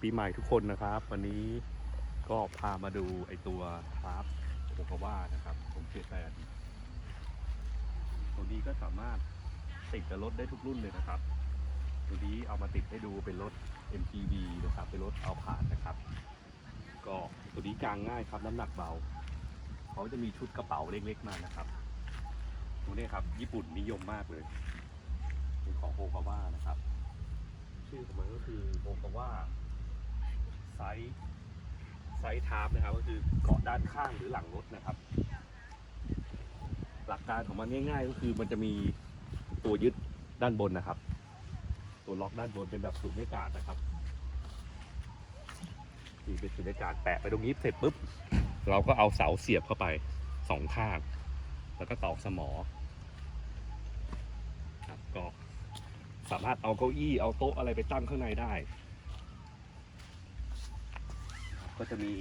ปีใหม่ทุกคนนะครับ วันนี้ก็พามาดูไอตัวคราฟโอกาว่านะครับ ผมเชื่อแฟนตัวนี้ก็สามารถติดกับรถได้ทุกรุ่นเลยนะครับ ตัวนี้เอามาติดให้ดูเป็นรถ MPV นะครับเป็นรถเอาผ่านนะครับ ก็ตัวนี้กางง่ายครับน้ำหนักเบาเขาจะมีชุดกระเป๋าเล็กๆมานะครับตัวนี้ครับ ญี่ปุ่นนิยมมากเลยเป็นของโอกาว่านะครับ ชื่อของมันก็คือโอกาว่า ไซส์ไซส์ทาร์ปนะครับ ก็คือเกาะด้านข้างหรือหลังรถนะครับ หลักการของมันง่าย ๆ ก็คือมันจะมีตัวยึดด้านบนนะครับ ตัวล็อกด้านบนเป็นแบบสูญญากาศนะครับนี่เป็นสูญญากาศแปะไปตรงนี้เสร็จปุ๊บเราก็เอาเสาเสียบเข้าไปสองข้าง แล้วก็ตอกสมอครับก็สามารถเอาเก้าอี้เอาโต๊ะอะไรไปตั้งข้างในได้ ก็จะมี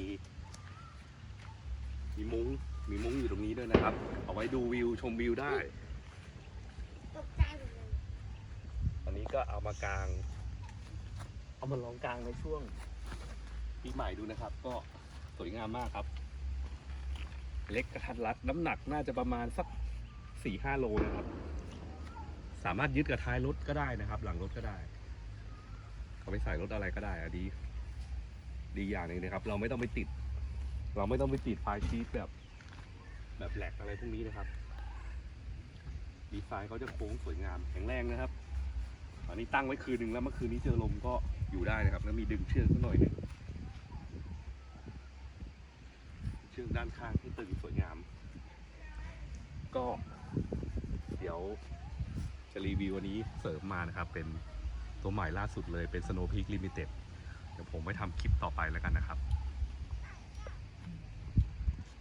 มีมุ้ง มีมุ้งอยู่ตรงนี้ด้วยนะครับ เอาไว้ดูวิวชมวิวได้ ตกใจหมดเลยอันนี้ก็เอามากาง เอามาลองกางในช่วงปีใหม่ดูนะครับ ก็สวยงามมากครับ เล็กกระทัดรัดน้ำหนักน่าจะประมาณสักสี่ห้าโลนะครับ สามารถยึดกับท้ายรถก็ได้นะครับ หลังรถก็ได้ เอาไปใส่รถอะไรก็ได้อะดี ดีอย่างหนึ่งนะครับ เราไม่ต้องไปติด เราไม่ต้องไปติดไฟชีตแบบ แบบแหลกอะไรพวกนี้นะครับ ดีไซน์เขาจะโค้งสวยงามแข็งแรงนะครับตอนนี้ตั้งไว้คืนหนึ่งแล้วเมื่อคืนนี้เจอลมก็อยู่ได้นะครับ แล้วมีดึงเชือกสักหน่อยหนึ่งเชือกด้านข้างที่ตึงสวยงาม ก็ เดี๋ยวจะรีวิววันนี้เสริมมานะครับ เป็นตัวใหม่ล่าสุดเลยเป็น Snow Peak Limited เดี๋ยวผมไว้ทำคลิปต่อไปแล้วกันนะครับ